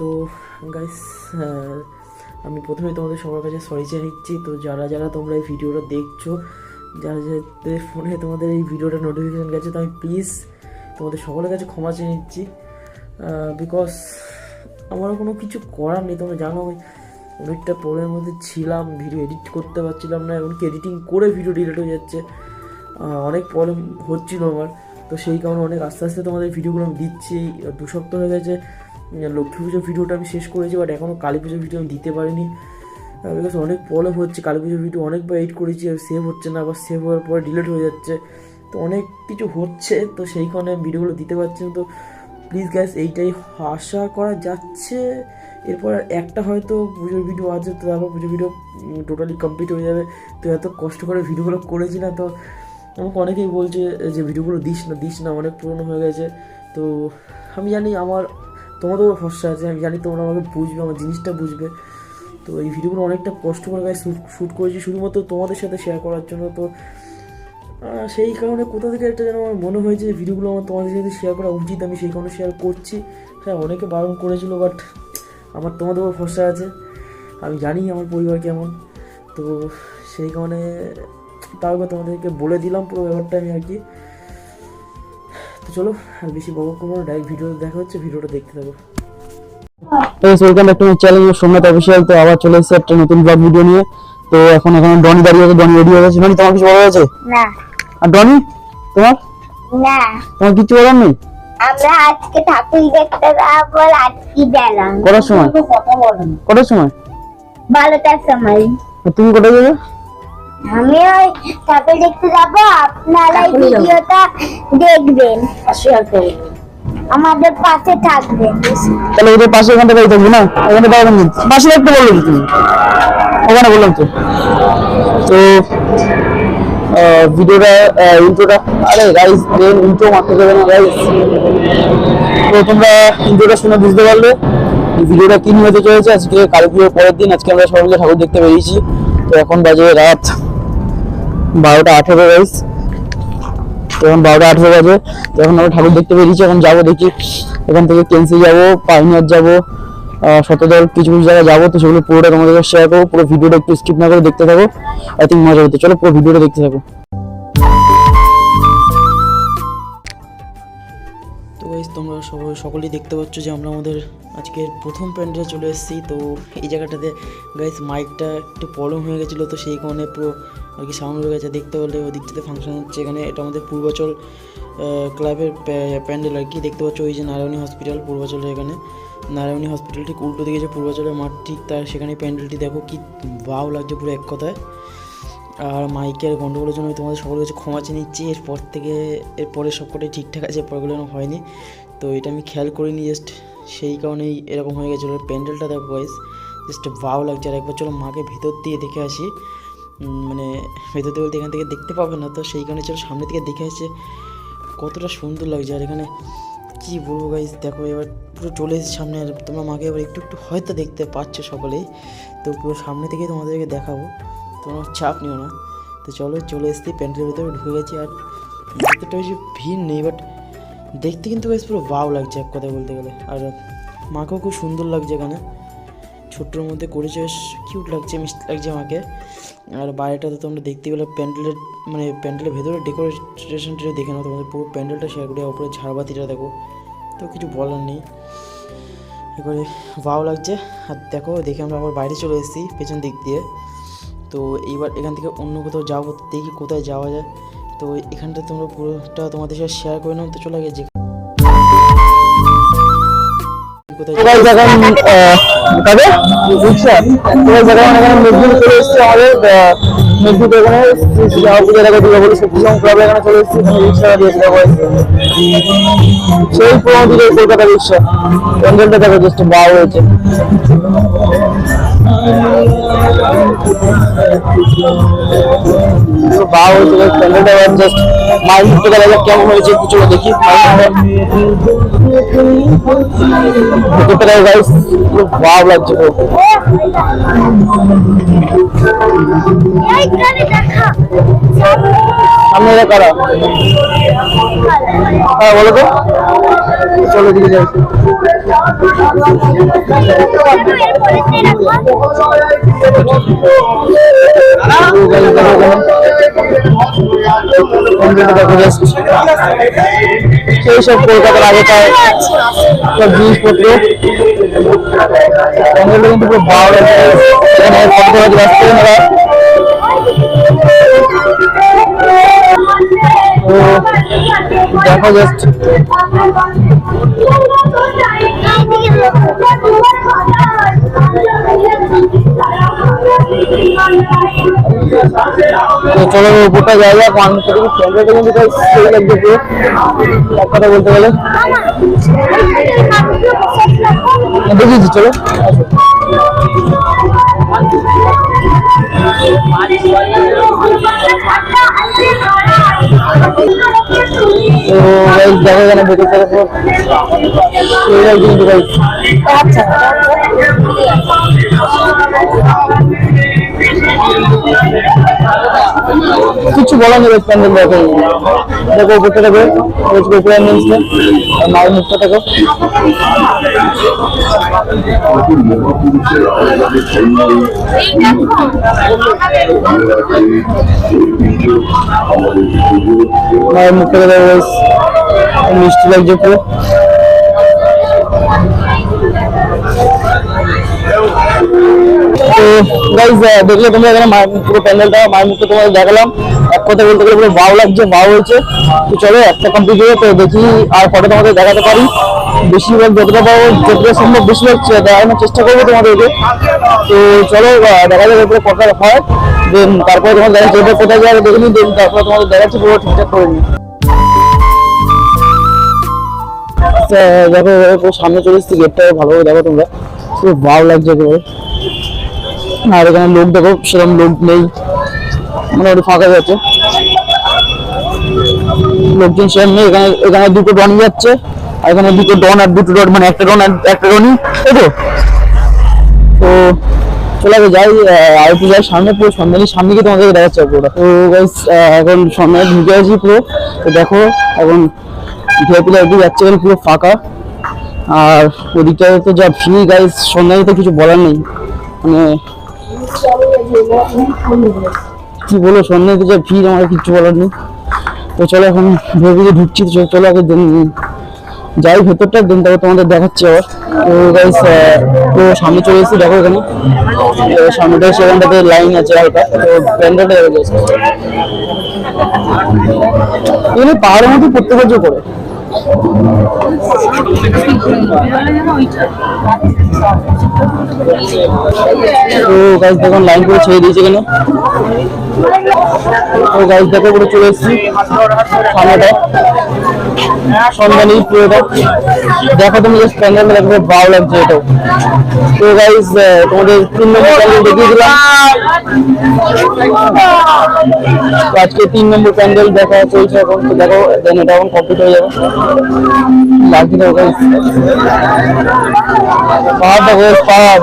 তো গাইস আমি প্রথমে তোমাদের সবার কাছে সরি চেয়ে নিচ্ছি তো যারা যারা তোমরা এই ভিডিওটা দেখছ, যারা, যাদের ফোনে তোমাদের এই ভিডিওটা নোটিফিকেশান গেছে, তো আমি প্লিজ তোমাদের সকলের কাছে ক্ষমা চেয়ে নিচ্ছি বিকজ আমারও কোনো কিছু করার নেই, তোমরা জানো আমি অনেকটা প্রবলেমের মধ্যে ছিলাম ভিডিও এডিট করতে পারছিলাম না, এমনকি এডিটিং করে ভিডিও ডিলেট হয়ে যাচ্ছে। অনেক প্রবলেম হচ্ছিল আমার। তো সেই কারণে অনেক আস্তে আস্তে তোমাদের ভিডিওগুলো আমি দিচ্ছি। দু সপ্তাহ হয়ে গেছে লক্ষ্মী পুজোর ভিডিওটা আমি শেষ করেছি বাট এখনও কালী পুজোর ভিডিও আমি দিতে পারিনি। বিকজ অনেক প্রবলেম হচ্ছে, কালী পুজোর ভিডিও অনেকবার এডিট করেছি, আর সেভ হচ্ছে না, আবার সেভ হওয়ার পরে ডিলিট হয়ে যাচ্ছে। তো অনেক কিছু হচ্ছে, তো সেই কারণে ভিডিওগুলো দিতে পারছি না। তো প্লিজ গ্যাস এইটাই আশা করা যাচ্ছে। এরপর একটা হয়তো পুজোর ভিডিও আছে, তো তারপর পুজোর ভিডিও টোটালি কমপ্লিট হয়ে যাবে। তো এত কষ্ট করে ভিডিওগুলো করেছি না, তো আমাকে অনেকেই বলছে যে, ভিডিওগুলো দিস না দিস না, অনেক পুরনো হয়ে গেছে। তো আমি জানি আমার তোমাদেরও ভরসা আছে, আমি জানি তোমরা আমাকে বুঝবে, আমার জিনিসটা বুঝবে। তো এই ভিডিওগুলো অনেকটা কষ্ট করে গায়ে শ্যুট করেছি, শুধুমাত্র তোমাদের সাথে শেয়ার করার জন্য। তো সেই কারণে কোথা থেকে একটা যেন আমার মনে হয়েছে যে ভিডিওগুলো আমার তোমাদের সাথে শেয়ার করা উচিত, আমি সেই কারণে শেয়ার করছি। হ্যাঁ অনেকে বারণ করেছিল বাট আমার তোমাদের ভরসা আছে। আমি জানি আমার পরিবার কেমন। তো সেই কারণে তাও তোমাদেরকে বলে দিলাম পুরো ব্যাপারটা আমি আর কি। তো চলো আর বেশি বড় করব ডাইরেক্ট ভিডিও দেখা হচ্ছে ভিডিওটা দেখতে থাকো। Welcome back to my channel Somnath official তো আবার চলে এসেছে একটা নতুন ব্লগ ভিডিও নিয়ে। তো এখন এখানে ডনি দাঁড়িয়ে আছে ডনি রেডি হয়ে গেছে। ডনি তোমার কিছু বলা হয়েছে না। আর ডনি তোমার? না। তোমার কিছু বলার নেই? আমরা আজকে ঠাকুর দেখতে যাব আজকে গেলাম কটার সময়? কটার সময়? বারোটার সময়। তুমি কোথায় যাবে? আমি ওই ঠাকুর দেখতে যাব আপনারা এই ভিডিওটা দেখবেন। আমাদের পাশে থাকবেন। তাহলে ওদের পাশে এখানটা বাড়ি থাকবে না? এখানে দাঁড়াবেন না পাশে থাকতে বলল তো তুমি? ওখানে বললাম তো। তো আহ, ভিডিওটা ইন্ট্রোটা আরে গাইস মেন ইন্ট্রো মারতে না গাইস তো তোমরা ইন্ট্রোটা শুনে বুঝতে পারলে ভিডিওটা কি নিয়ে হতে চলেছে। আজকে কালী পুজোর পরের দিন আজকে আমরা সবাই মিলে ঠাকুর দেখতে বেরিয়েছি। তো এখন বাজে রাত বারোটা আঠেরো গাইস এখন বারোটা আঠেরো বাজে। তো এখন আমরা ঠাকুর দেখতে বেরিয়েছি, এখন যাব দেখি। এখান থেকে কেন্সি যাব পাইনিয়ার যাব শতদল, কিছু কিছু জায়গায় যাব। তো সেগুলো পুরোটা তোমাদের শেয়ার করব। পুরো ভিডিওটা একটু স্কিপ না করে দেখতে থাকো। আই থিঙ্ক মজা হতো। চলো পুরো ভিডিওটা দেখতে থাকো। তো গাইজ তোমরা সবাই সকলেই দেখতে পাচ্ছ যে আমরা আমাদের আজকের প্রথম প্যান্ডেলে চলে এসেছি। তো এই জায়গাটাতে গাইজ মাইকটা একটু প্রবলেম হয়ে গেছিল। তো সেই কারণে পুরো আর কি সাউন্ড গেছে দেখতে পারলে ওই দিকটাতে ফাংশন হচ্ছে। এখানে এটা আমাদের পূর্বাচল ক্লাবের প্যান্ডেল আর কি, দেখতে পাচ্ছ ওই যে নারায়ণী হসপিটাল পূর্বাচলের এখানে। নারায়ণী হসপিটাল ঠিক উল্টো দিকে যে পূর্বাচলের মাঠ, ঠিক তার সেখানে প্যান্ডেলটি দেখো কি ভাও লাগছে পুরো এক কথায়। আর মাইকের গন্ডগোলের জন্য তোমাদের সকলের কাছে ক্ষমা চেয়ে নিচ্ছি। এরপর থেকে এরপরে সবকটাই ঠিকঠাক আছে, পরগুলো যেন হয়নি। তো এটা আমি খেয়াল করিনি জাস্ট সেই কারণেই এরকম হয়ে গেছিল। প্যান্ডেলটা দেখো গাইস জাস্ট ভাও লাগছে। আর একবার চলো মাকে ভেতর দিয়ে দেখে আসি। মানে ভেতর দিয়ে বলতে এখান থেকে দেখতে পাবে না, তো সেই কারণে চলো সামনে থেকে দেখে আসছে কতটা সুন্দর লাগছে। আর এখানে কি বলব গাইস দেখো এবার পুরো চলে এসেছে সামনে, আর তোমরা মাকে এবার একটু একটু হয়তো দেখতে পাচ্ছ সকলেই, তো পুরো সামনে থেকেই তোমাদেরকে দেখাবো, তোমরা চাপ নিও না। তো চলো চলে এসেছি, প্যান্টের ভিতরে ঢুকে গেছি, আর ভিতরটা বেশি ভিড় নেই বাট দেখতে কিন্তু বেশ পুরো ভাও লাগছে এক কথা বলতে গেলে। আর মাকেও খুব সুন্দর লাগছে এখানে। ছোট্টর মধ্যে করেছে বেশ কিউট লাগছে মিষ্টি লাগছে আমাকে। আর বাইরেটা তো তোমরা দেখতে পেলে প্যান্ডেলের মানে প্যান্ডেলের ভেতরে ডেকোরেশনটা দেখে নাও তোমাদের পুরো প্যান্ডেলটা শেয়ার করি ওপরে ঝাড়বাতিটা দেখো। তো কিছু বলার নেই। এবারে ভালো লাগছে। আর দেখো দেখে আমরা আবার বাইরে চলে এসেছি পেছন দিক দিয়ে। তো এইবার এখান থেকে অন্য কোথাও যাব দেখি কোথায় যাওয়া যায়। তো এখানটা তোমরা পুরোটা তোমাদের সাথে শেয়ার করে নাও তো চলে গেছে কোথায় তো guys, এখন আহ, কবে রিক্সা তো guys, এখন মেদিনীপুর চলে এসেছি আমাদের মেদিনীপুর এখানে পূজা দেখো দুর্গা বলি ক্লাবে এখানে চলে এসেছি এখানে রিক্সা দিয়েছে দেখো সেই পুরোনো দিকের কলকাতা রিক্সা প্যান্ডেলটা দেখো জাস্ট বাও হয়েছে। বাও হয়েছে প্যান্ডেলটা জাস্ট মাইল মুক্ত কেমন হয়েছে চলো দেখি। ভেতরটা গাইস পুরো ওয়াও লাগছে। দেখা। সামনে এরা কারা। হ্যাঁ বলো তো। চলো দিকে যাই। সেই সব কলকাতার আগেকার সব জিনিসপত্র। প্যান্ডেলটা কিন্তু পুরো ভালো লাগছে এখানে ফটো তোলা ব্যস্ত ওনারা তো দেখো জাস্ট তো চলো উপরটা যাওয়া যাক মানুষ থেকে কিন্তু সেই লাগছে এক কথা বলতে গেলে দেখিয়েছি চলো। দেখো এখানে ভেতর থেকে কিছু বলার নেই প্যান্ডেল দেখো। দেখো উপরটা দেখো উপরে নিয়েছে মায়ের মুখটা দেখো। মায়ের মুখটা দেখো মিষ্টি লাগছে পুরো তো গাইজ দেখলে তোমরা এখানে মায়ের মুখ- পুরো প্যান্ডেলটা মায়ের মুখটা তোমাদের দেখালাম। এক কথা বলতে গেলে পুরো ভালো লাগছে ভাও হয়েছে। তো চলো, একটা কমপ্লিট হয়ে তো দেখি আর ফটো তোমাদের দেখাতে পারি। বেশিরভাগ যতটা পাবো যতটা সম্ভব বেশিরভাগ চে- দেখানোর চেষ্টা করব তোমাদেরকে। তো চলো দেখা যাবে এরপরে কটা হয়। দেন তারপরে তোমাদের দেখা যাবে কোথায় যাবে দেখে নিই দেন তারপরে তোমাদের দেখাচ্ছি, পুরো ঠিকঠাক করে নিই। তো দেখো সামনে চলে এসেছি গেটটা ভালোভাবে দেখো তোমরা। খুব ভালো লাগছে একেবারে। আর এখানে লোক দেখো, সেরকম লোক নেই। মোটামুটি ফাঁকা যাচ্ছে লোকজন সেরকম নেই, এখানে এখানে দুটো ডন যাচ্ছে, আর এখানে দুটো ডন আর দুটো ডন মানে একটা ডন আর একটা ডনই, তাই তো? তো চলে আগে যাই আর একটু যাই সামনে, পুরো সন্ধানের সামনে গিয়ে তোমাদেরকে দেখাচ্ছে পুরোটা। তো গাইস এখন সন্ধানে ঢুকে আছি পুরো। তো দেখো, এখন ভিআইপি লাইব্রেরি যাচ্ছে, পুরো ফাঁকা। আর ওদিকটাতে তো যা ভিড় গাইস সন্ধানে তো কিছু বলার নেই। মানে কি বলো সন্ধ্যাতে যা ভিড় আমার কিচ্ছু বলার নেই। তো চলো এখন ভেবে ঢুকছি, তো চলো আগে যাই ভেতরটা দেন, তারপর তোমাদের দেখাচ্ছি আবার। তো গাইস তো সামনে চলে এসেছি, দেখো এখানে। সামনেটা সেখানটাতে লাইন আছে হালকা। তো প্যান্ডেলটা দেখো just। এখানে পাহাড়ের মধ্যে পারছ করে। তো গাইস দেখুন লাইন করে ছেড়ে দিয়েছে এখানে তো গাইস দেখো, পুরো চলে এসেছি। সামনেটা দেখো তুমি ভালো লাগছে এটাও। তো তোমাদের তিন আজকে তিন নম্বর প্যান্ডেল দেখা চলছে এখন। তো দেখো এখন কমপ্লিট হয়ে যাবে। লাগছে দেখো গাইস পাহাড় দেখো পাহাড় পাহাড়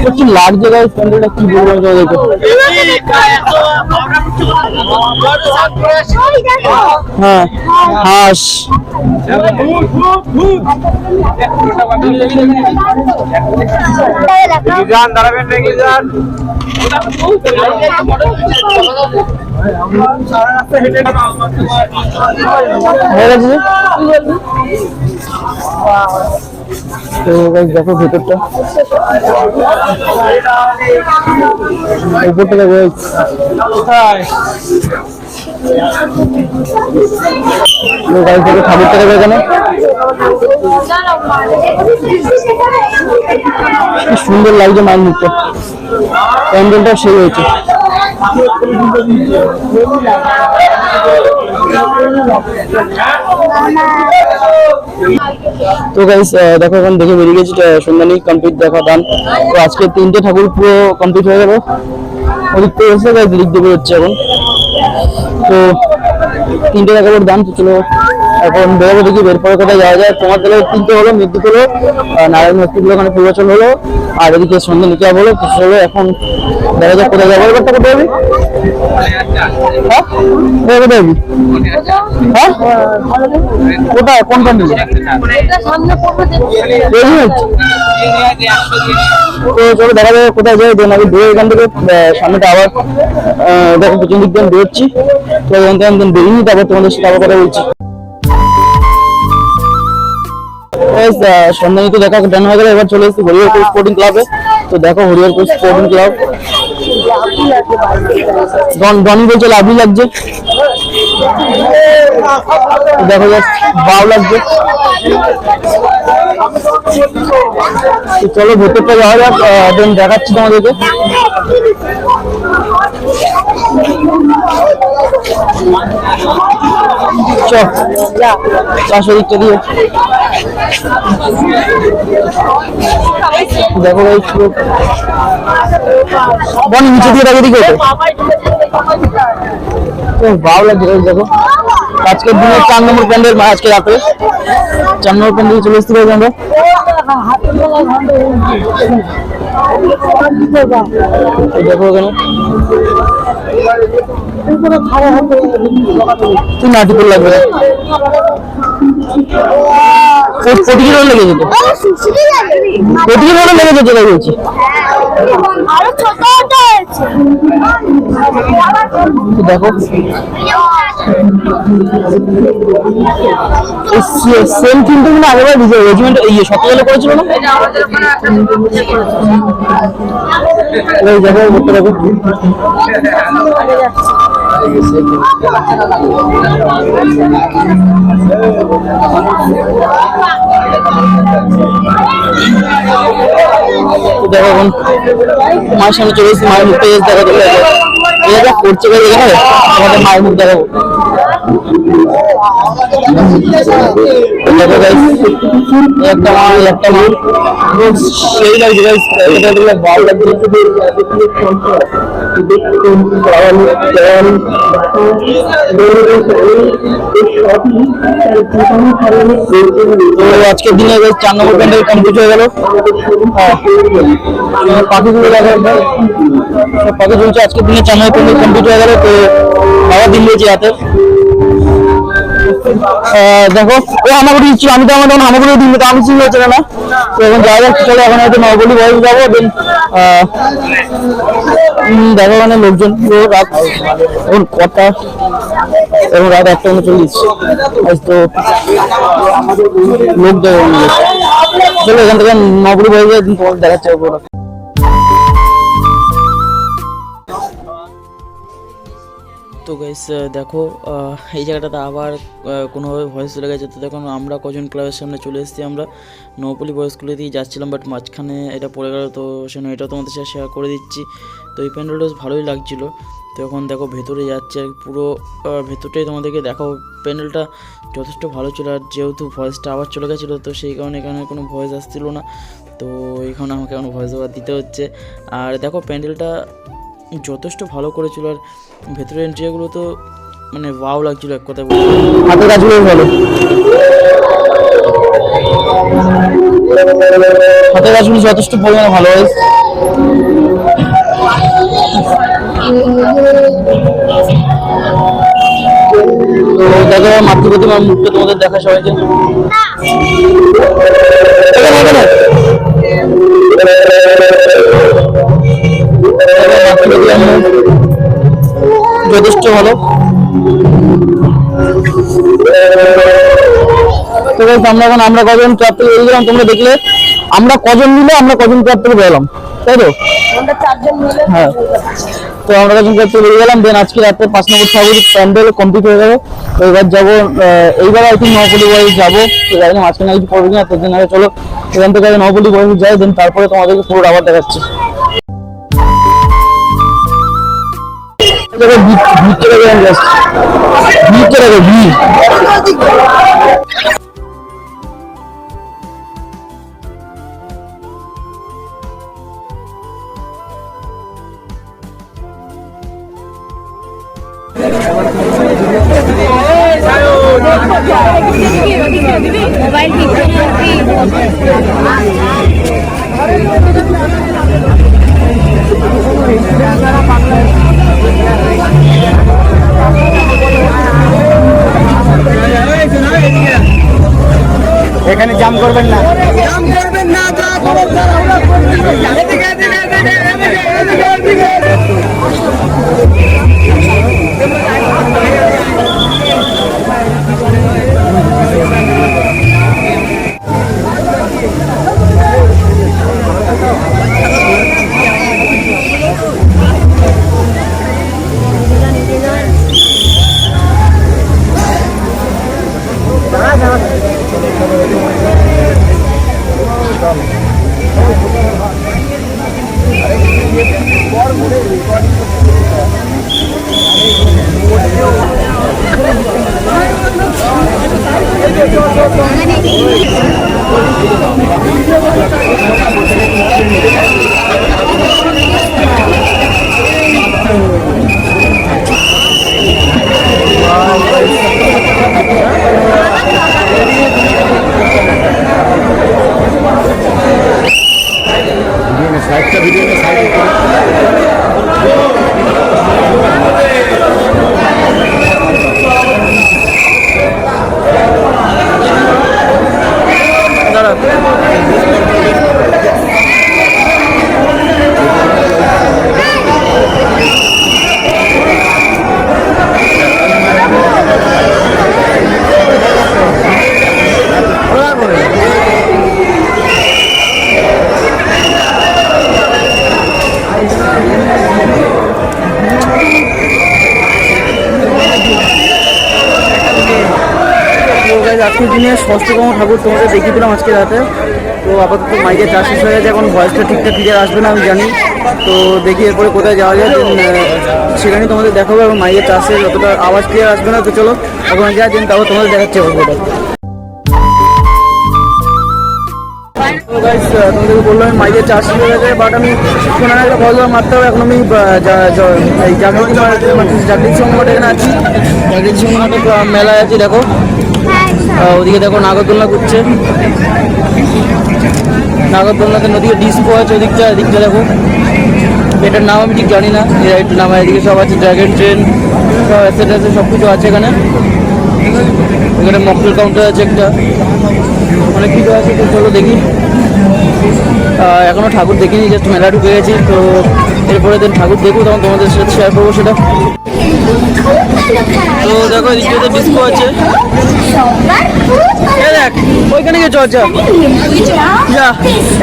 এটা লাগছে গাইস প্যান্ডেলটা কি বলব আমি হ্যাঁ হাঁস দাঁড়াবেন নাকি যান হয়ে গেছে যে? তো দেখো ভেতরটা উপরটা দেখো সুন্দর লাগছে মায়ের মুখটা। প্যান্ডেলটা সেই হয়েছে। তো গাইস দেখো এখন দেখে বেরিয়ে গেছি আহ, সন্ধানী কমপ্লিট দেখা দান তো আজকে তিনটে ঠাকুর পুরো কমপ্লিট হয়ে গেল। ওদিক থেকে এসে গাইস দিক দিয়ে বেরোচ্ছে এখন। তো তিনটে করে দাম তো চলো এখন বেরোবো দেখি বের পরে কোথায় যাওয়া যায়? তোমার তাহলে তিনটে হলো মৃত্যু হলো নারায়ণ হসপিটাল ওখানে পূর্বাচল হলো, আর এদিকে সন্ধানিকা হলো, কিছু হলো, এখন দেখা যাক কোথায় যাব। এবারটা কোথায় যাবি হ্যাঁ? কোথায়? যাবি কোন তো চলো দেখা যাবে কোথায় যাই, দেন আমি বেরিয়ে এখান থেকে সামনেটা আবার দেখো পিছন দিক দিয়ে বেরোচ্ছি তো এখান থেকে বেরিয়ে তারপর তোমাদের সাথে আবার কথা বলছি। Guys, আহ, তো দেখা ডান হয়ে গেলে এবার চলে এসেছি হরিহরপুর স্পোর্টিং ক্লাবে তো দেখো হরিহরপুর স্পোর্টিং ক্লাব ডন ডনি বলছে লাভলি লাগছে। দেখো বাউ লাগছে চলো ভেতরটা যাওয়া যাক দেন দেখাচ্ছি তোমাদেরকে। দিয়ে। দেখো নিচে দিয়ে ওঠে। তো ভালো লাগছে guys, দেখো আজকের দিনে চার নম্বর প্যান্ডেল আজকে রাতে। চার নম্বর প্যান্ডেল চলে এসেছি guys আমরা। দেখো এখানে। তুই লেগে লেগে দেখো। সেম কিন্তু মানে আগেবার রেজিমেন্ট ইয়ে সকালে করেছিল না? এই দেখো করতে তো দেখো এখন মায়ের সামনে চলে এসেছি মায়ের মুখটা just দেখা একটা মা একটা মা। সেই লাগছে guys, এটা ভালো লাগছে। আজকের দিনে guys, চার নম্বর প্যান্ডেল কমপ্লিট হয়ে গেল। হ্যাঁ। পাখিগুলো দেখা পাখি চলছে আজকের দিনে চার নম্বর প্যান্ডেল কমপ্লিট হয়ে গেল। তো আবার দিন দিয়েছি হাতে দেখো, ও হামাগুড়ি ছিল, আমি তো আমার তখন হামাগুড়ি দিন তো আমি চিনি হচ্ছে না তো এখন যাওয়া যাচ্ছে চলো, এখন হয়তো নবলি বয়স যাব দেন দেখো মানে লোকজন রাত, এখন কটা, এখন রাত একটা উনচল্লিশ তো লোক দেখো চলো, এখান থেকে নবলি বয়স যায় তোমাকে দেখাচ্ছে তো গাইস দেখো এই জায়গাটাতে আবার কোনোভাবে ভয়েস চলে গেছে। তো দেখুন আমরা কজন ক্লাবের সামনে চলে এসেছি। আমরা নৌপলি বয়েস স্কুলে দিয়ে যাচ্ছিলাম বাট মাঝখানে এটা পড়ে গেল। তো সেজন্য এটা তোমাদের সাথে শেয়ার করে দিচ্ছি। তো এই প্যান্ডেলটা ভালোই লাগছিল। তো এখন দেখো, ভেতরে যাচ্ছে আর পুরো ভেতরটাই তোমাদেরকে দেখাও প্যান্ডেলটা যথেষ্ট ভালো ছিল, আর যেহেতু ভয়েসটা আবার চলে গেছিল, তো সেই কারণে এখানে কোনো ভয়েস আসছিল না। তো এখানে আমাকে এখন ভয়েস ওভার দিতে হচ্ছে। আর দেখো প্যান্ডেলটা যথেষ্ট ভালো করেছিল, আর ভেতরের এন্ট্রিগুলো তো মানে ওয়াও লাগছিল এক কথায় বলতে। হাতের কাজগুলো ভালো হাতের কাজগুলো যথেষ্ট পরিমাণে ভালো হয়েছে। তো দেখো মুখটা তোমাদের দেখা সবাইকে যথেষ্ট ভালো। তো আমরা এখন আমরা কজন ক্লাব থেকে বেরিয়ে গেলাম? তোমরা দেখলে আমরা কজন মিলে আমরা কজন ক্লাব থেকে বেরোলাম। তাই তো? হ্যাঁ। তো আমরা তখন করতে বেরিয়ে গেলাম? দেন আজকে রাতে পাঁচ নম্বর ঠাকুর প্যান্ডেল কমপ্লিট হয়ে গেল। তো এবার যাব এইবার আর কি নবপল্লী বাড়ি যাব। তো জানি না মাঝখানে কিছু করব কিনা তো দিন আগে চলো। এখান থেকে নবপল্লী বাড়ি যাই দেন তারপরে তোমাদেরকে পুরো আবার দেখাচ্ছি। দেখো আমি just। ভিড়টা দেখো তোমাদের দেখিয়ে দিলাম আজকে রাতে তো আপাতত মাইকের চাষ শেষ হয়ে গেছে এখন ভয়েসটা ঠিকঠাক ক্লিয়ার আসবে না আমি জানি তো দেখি এরপরে কোথায় যাওয়া যায় সেখানে তোমাদের দেখাবো এবং মাইকের চাষে যতটা আওয়াজ ক্লিয়ার আসবে না তো চলো এখন যা দেন তারপর তোমাদের দেখাচ্ছে গল্পটা তোমাদেরকে বললাম আমি মাইকের চাষ শেষ হয়ে গেছে বাট আমি শোনার একটা কল মারতে হবে এখন আমি জাগরণ জাগরিত এখানে আছি জাগরিত সংঘটা মেলায় আছি দেখো ওদিকে দেখো নাগরদোলনা ঘুরছে। নাগরদোলনাতে নদীকে ডিস্কো আছে ওদিকটা এদিকটা দেখো। এটার নাম আমি ঠিক জানি না এই নাম এদিকে সব আছে ড্রাগন ট্রেন সব অ্যাসেট আছে সব কিছু আছে এখানে। এখানে মকটেল কাউন্টার আছে একটা। অনেক কিছু আছে তো চলো দেখি। আহ, এখনও ঠাকুর দেখিনি জাস্ট মেলা ঢুকে গেছি তো এরপরে দিন ঠাকুর দেখব তখন তোমাদের সাথে শেয়ার করব সেটা। তো দেখো এদিকে তো ডিস্কো আছে। দেখ, ওইখানে গিয়ে চল, যা।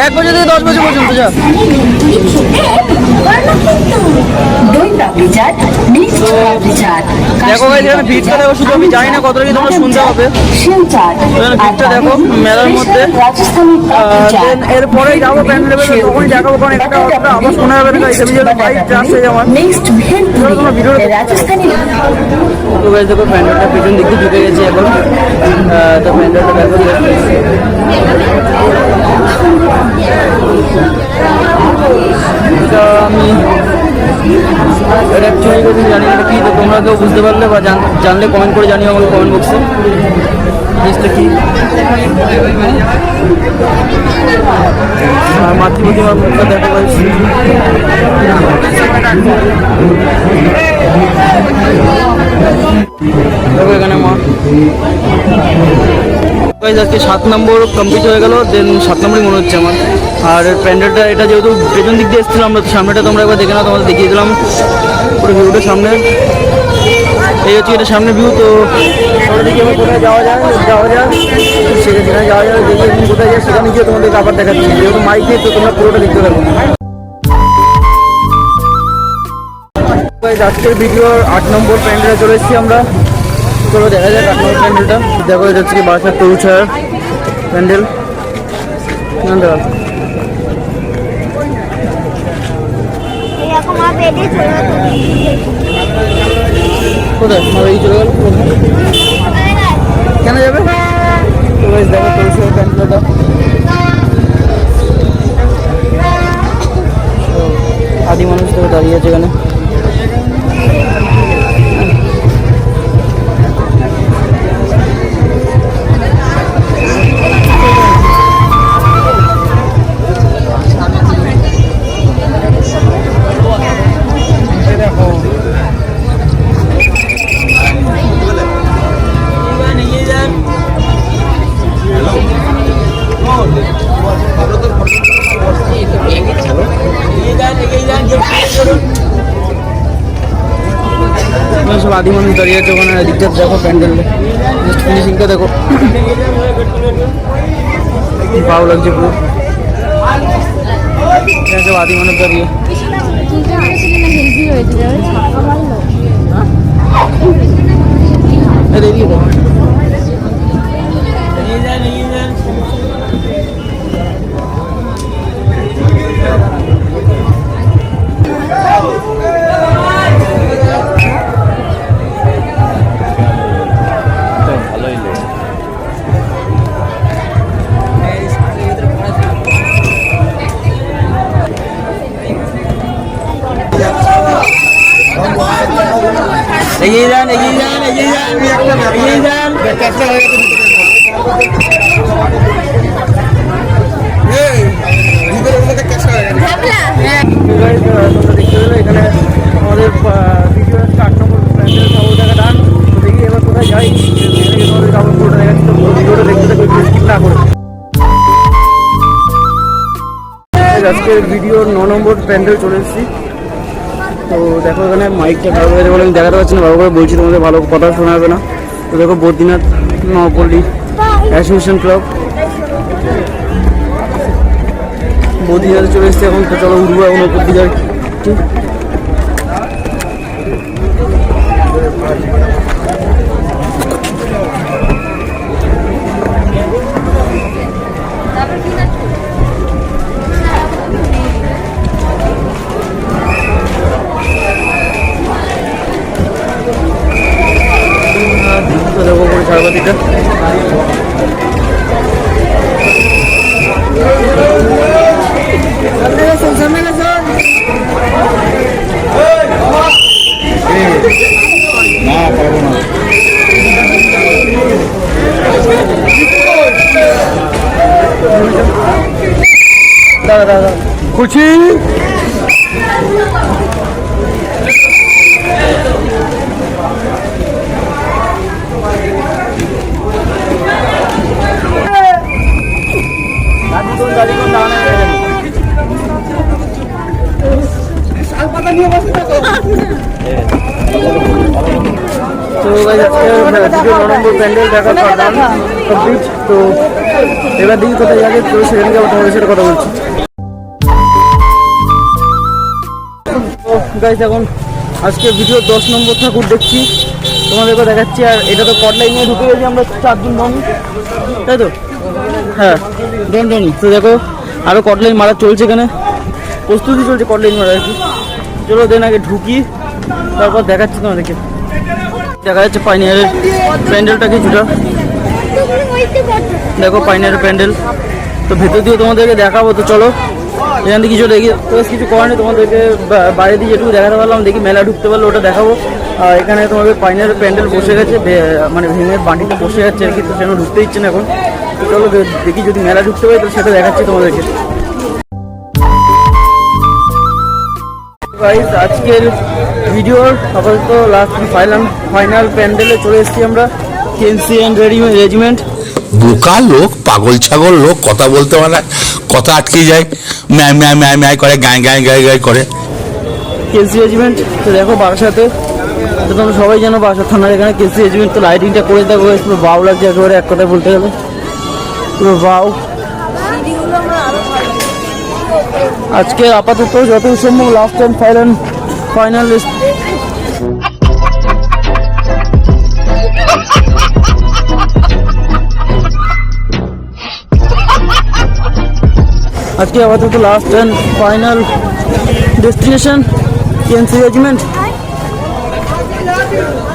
এক বছর থেকে দশ বছর পর্যন্ত, যা। দেখো শুধু আমি জানি কতটা কি তোমরা শুনতে হবে দেখো, মেলার মধ্যে। এরপরেই যাব প্যান্ট লেভেলে তখনই দেখাবো, কারণ একটা আবার শোনা যাবে না। তো গাইস দেখো প্যান্ডেলটা পেছন দিক ঢুকে গেছে এখন। তো প্যান্ডেলটা দেখো এটা আমি এটা অ্যাকচুয়ালি কিছু জানি না কি, তো তোমরা কেউ বুঝতে পারলে বা জানলে কমেন্ট করে জানিও আমাকে কমেন্ট বক্সে জিনিসটা কি? এখানে আজকে সাত নম্বর কমপ্লিট হয়ে গেল দেন সাত নম্বরই মনে হচ্ছে আমার। আর প্যান্ডেলটা, এটা যেহেতু পেছন দিক দিয়ে এসেছিলাম, আমরা সামনেটা তোমরা একবার দেখে না তোমাদের দেখিয়ে দিলাম। পুরো ভিউটা সামনে। এই হচ্ছে এটা সামনে ভিউ তো কোথায় যাওয়া যায়, যাওয়া সেখানে যাওয়া যায় কোথায় আবার যেহেতু মাইক তো তোমরা পুরোটা দেখতে আজকের ভিডিওর আট নম্বর প্যান্ডেলে চলে এসেছি আমরা। চলো দেখা যাক আট নম্বর প্যান্ডেলটা দেখো হচ্ছে কি বাসার তরুছায়ার প্যান্ডেল। কোথায়? এই চলে গেল কেন যাবে? আদি মানুষ তো দাঁড়িয়ে আছে এখানে। সব আদি মানুষ দাঁড়িয়ে আছে ওখানে দিকটা দেখো প্যান্ডেল ফিনিশিংটা দেখো ভালো লাগছে পুরো এখানে সব আদি মানুষ দাঁড়িয়ে এই এদিকে দেখো। এগিয়ে যান এগিয়ে যান এগিয়ে যান এগিয়ে যান এখানে আমাদের video start number pandal done এবার কোথায় যাই করে আজকের ভিডিওর ন নম্বর প্যান্ডেল চলে এসেছি। তো দেখো এখানে মাইকটা খারাপ হয়েছে বলে আমি দেখাতে পারছি না ভালো করে বলছি তোমাদের ভালো কথা শোনা যাবে না। তো দেখো বদ্রীনাথ নবপল্লী অ্যাসোসিয়েশন ক্লাব। বদ্রীনাথে চলে এসেছে এখন চলো উঠবো এখন ওপর দিকে খুশি? তো আজকে প্যান্ডেল দেখা পারলাম তো এবার দিকে কোথায় যাবে, তো সেখানে যাব তোমাদের সাথে কথা বলছি। গাইজ এখন আজকে ভিডিও দশ নম্বর ঠাকুর দেখছি। তোমাদেরকে দেখাচ্ছি, আর এটা তো কটলাই নিয়ে ঢুকে গেছি আমরা চারজন মানুষ। তাই তো? হ্যাঁ ডনডনি তো দেখো আরও কটলাইন মারা চলছে এখানে। প্রস্তুতি চলছে কটলাইন মারা আর কি। চলো দেন আগে ঢুকি, তারপর দেখাচ্ছি তোমাদেরকে। দেখা যাচ্ছে পাইনিয়ারের প্যান্ডেলটা কিছুটা। দেখো পাইনিয়ারের প্যান্ডেল। তো ভেতর দিয়ে তোমাদেরকে দেখাবো, তো চলো। এখান থেকে কিছু দেখি। কিছু করার নেই, তোমাদেরকে বাইরে দিয়ে যেটুকু দেখাতে পারলাম, দেখি মেলা ঢুকতে পারল ওটা দেখাবো। এখানে তোমাদের পাইনিয়ারের প্যান্ডেল বসে গেছে মানে ভেঙে বান্ডিতে বসে যাচ্ছে আর কি, তো সেখানে ঢুকতে দিচ্ছে না এখন। চলো দেখি যদি মেলা ঢুকতে পারি তো সেটা দেখাচ্ছি তোমাদেরকে। গাইস আজকের ভিডিওর আপাতত লাস্ট ফাইনাল ফাইনাল প্যান্ডেলে চলে এসেছি আমরা কেএনসি অ্যান্ড রেজিমেন্ট বোকা লোক, পাগল ছাগল লোক, কথা বলতে পারে কথা আটকে যায়। ম্যায় ম্যায় ম্যায় ম্যায় করে গায়ে গায়ে গায়ে গায়ে করে। কেসি রেজিমেন্ট তো দেখো বারাসাতে, তো তোমরা সবাই জানো বারাসাত থানার এখানে কেসি রেজিমেন্ট তো লাইটিংটা করে দেখো, পুরো বাউ লাগছে একেবারে এক কথায় বলতে গেলে। পুরো বাউ। আজকে আপাতত যত সম্ভব লাস্ট টাইম ফাইনাল ফাইনাল আজকে আপাতত last and final destination KNC regiment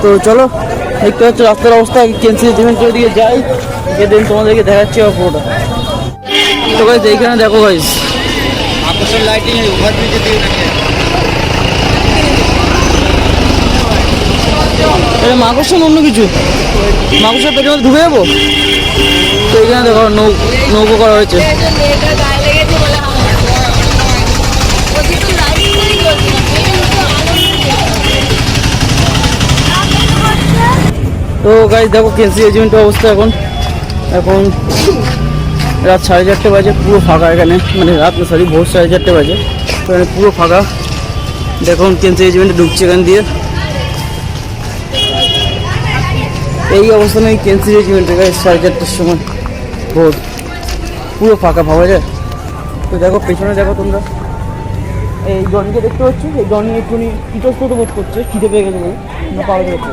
তো চলো দেখতে পাচ্ছ রাস্তার অবস্থা কেএনসি রেজিমেন্টের দিকে যাই গিয়ে দিন তোমাদেরকে দেখাচ্ছি আমার পুরোটা। তো গাইজ এইখানে দেখো গাইজ আকর্ষণ লাইটিং ওভারব্রিজে দিয়ে এটা মাকড়সা অন্য কিছু? মাকড়সার পেছনে ঢুকে যাব? তো এখানে দেখো নৌ নৌকো করা হয়েছে। তো গাইজ দেখো কেসি রেজিমেন্টের অবস্থা এখন। এখন রাত সাড়ে চারটে বাজে, পুরো ফাঁকা এখানে। মানে রাত না সরি ভোর সাড়ে চারটে বাজে। এখানে পুরো ফাঁকা। দেখুন কেন্সি রেজিমেন্টে ঢুকছে এখান দিয়ে। এই অবস্থা নেই কেন্সি রেজিমেন্টের গায়ে সাড়ে চারটের সময়, ভোর। পুরো ফাঁকা, ভাবা যায়? তো দেখো, পেছনে দেখো তোমরা। এই জনিকে দেখতে পাচ্ছ? এই জনি একটুখানি ইতস্তত বোধ করছে, খিদে পেয়ে গেছে না, পাওয়া যাচ্ছে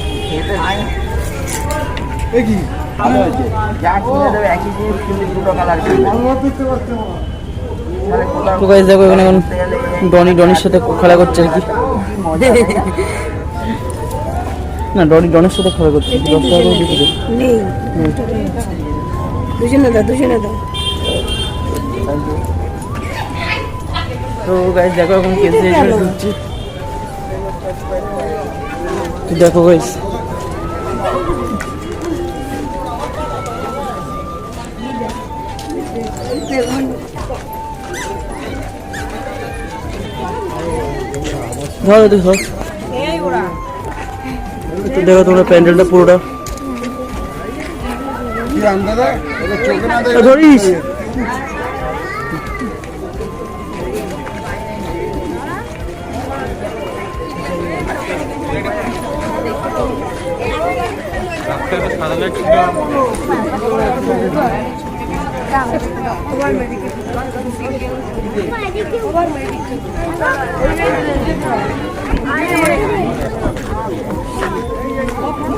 তো গাইজ দেখো এখানে এখন ডনি ডনির সাথে খেলা করছে আর কি। না ডনি ডনের সাথে খেলা করছে। দশ টাকা করে দিয়েছে দুজনে দাও দুজনে দাও। তো গাইজ দেখো এখন কেসে ঢুকছি দেখো গাইজ ধরো দেখো দেখো তোমরা প্যান্ডেলটা পুরোটা। ধরিস।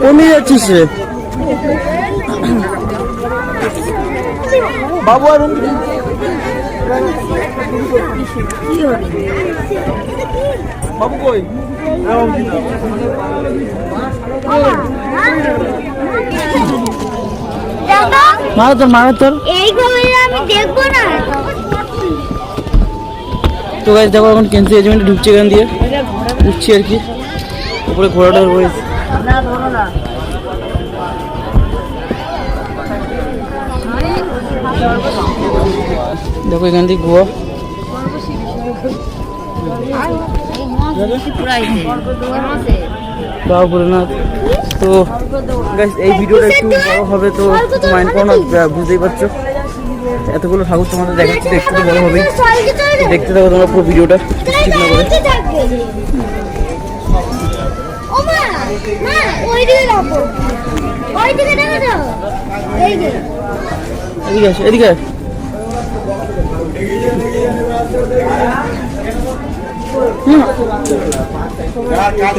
কমে যাচ্ছিস রে? বাবু আর বাবু। মারা তোর মারা তোর। এই কবিতা আমি দেখব না। তো গাছ দেখো এখন কেন্দ্রীয় এজেন্টে ঢুকছে এখান দিয়ে। ঢুকছি আর কি। উপরে ঘোড়াটার রয়েছে। দেখো এখান দিয়ে গোয়া। বাবা ভোলেনাথ। তো গাইস এই ভিডিওটা একটু বড় হবে তো মাইন্ড করো না বুঝতেই পারছ। এতগুলো ঠাকুর তোমাদের দেখাচ্ছি তো একটু তো বড় হবেই। দেখতে থাকো তোমরা পুরো ভিডিওটা ঠিক না করে। এদিকে এদিকে।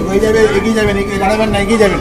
হয়ে যাবে এগিয়ে যাবেন এগিয়ে দাঁড়াবেন না এগিয়ে যাবেন।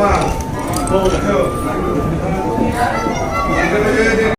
엄마, 너 해요.